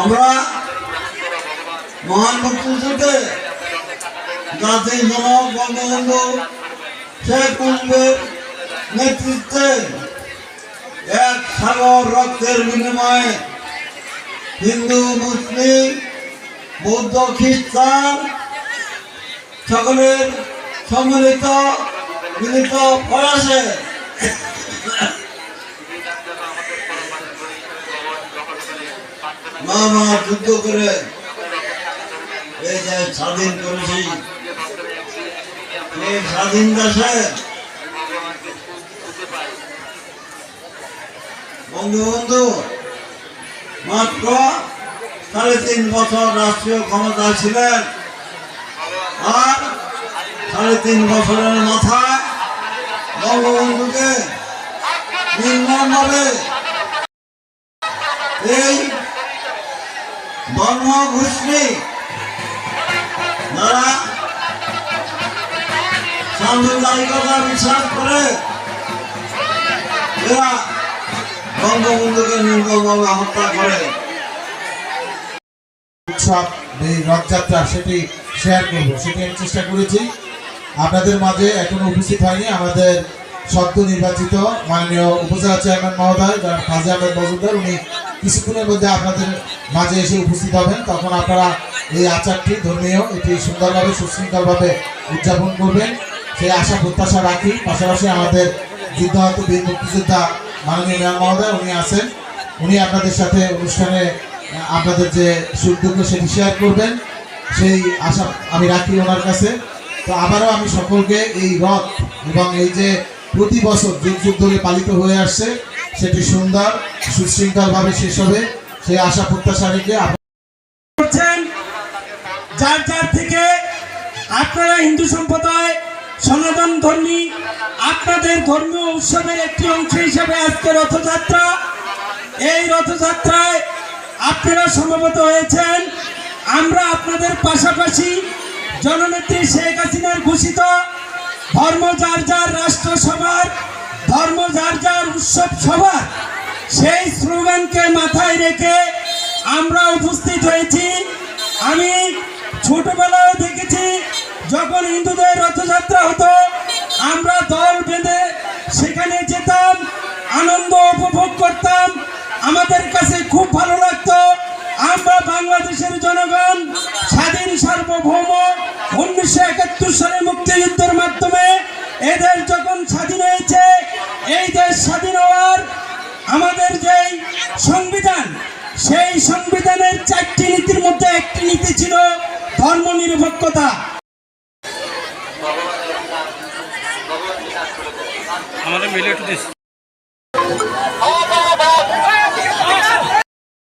আমরা মহান মুক্তিযুদ্ধে জাতির জনক বঙ্গবন্ধু শেখ মুজিবের নেতৃত্বে এক সাগর রক্তের বিনিময়ে হিন্দু, মুসলিম, বৌদ্ধ, খ্রিস্টান সকলের সম্মিলিত, মিলিত প্রয়াসে মা মা যুদ্ধ করে এই যে স্বাধীন করেছি, এই স্বাধীন দেশে বঙ্গবন্ধু মাত্র সাড়ে তিন বছর রাষ্ট্রীয় ক্ষমতায় ছিলেন আর সাড়ে তিন বছরের মাথায় বঙ্গবন্ধুকে নির্মমভাবে এই ধর্ম যারা সাম্প্রদায়িকতা বিশ্বাস করে এরা বঙ্গবন্ধুকে নির্মমভাবে হত্যা করে। উৎসব এই রথযাত্রা সেটি শেয়ার করব, সেটি আমি চেষ্টা করেছি। আপনাদের মাঝে এখনও উপস্থিত হয়নি, আমাদের সদ্য নির্বাচিত মাননীয় উপজেলা চেয়ারম্যান মহোদয়, যারা কাজী আহমেদ মজুমদার, উনি কিছুক্ষণের মধ্যে আপনাদের মাঝে এসে উপস্থিত হবেন। তখন আপনারা এই আচারটি ধর্মীয়, এটি সুন্দরভাবে, সুশৃঙ্খলভাবে উদযাপন করবেন। সেই আশা প্রত্যাশা রাখি। পাশাপাশি আমাদের যুদ্ধাহত বীর মুক্তিযোদ্ধা মাননীয় মেয়র মহোদয়, উনি আছেন। উনি আপনাদের সাথে অনুষ্ঠানে, আপনাদের যে সুখ দুঃখ সেটি শেয়ার করবেন। সেই আশা আমি রাখি ওনার কাছে। তো আবারও আমি সকলকে এই রথ এবং এই যে প্রতি বছর যুগ যুগ ধরে পালিত হয়ে আসছে, সেটি সুন্দর, সুশৃঙ্খলভাবে শেষ হবে। সেই আশা প্রত্যাশা রেখে যার যার থেকে আপনারা হিন্দু সম্প্রদায় সনাতন ধর্মী, আপনাদের ধর্মীয় উৎসবের একটি অংশ হিসেবে আজকে রথযাত্রা। এই রথযাত্রায় আপনারা সমবেত হয়েছেন। আমরা আপনাদের পাশাপাশি জননেত্রী শেখ হাসিনার ঘোষিত ধর্ম যার যার রাষ্ট্র সভার ধর্ম যার যার উৎসব সভার, সেই স্লোগানকে মাথায় রেখে আমরা উপস্থিত হয়েছি। আমি ছোটবেলায় দেখেছি যখন হিন্দুদের রথযাত্রা হতো, আমরা দল বেঁধে সেখানে যেতাম, আনন্দ উপভোগ করতাম। আমাদের কাছে খুব ভালো লাগতো। আমরা বাংলাদেশের জনগণ, স্বাধীন সার্বভৌম, উনিশশো একাত্তর সালে মুক্তিযুদ্ধের মাধ্যমে এদের যখন স্বাধীন হয়েছে, এই দেশ স্বাধীন হওয়ার আমাদের যেই সংবিধান, সেই সংবিধানের চারটি নীতির মধ্যে একটি নীতি ছিল ধর্ম নিরপেক্ষতা আমাদের মিলে একটু দিস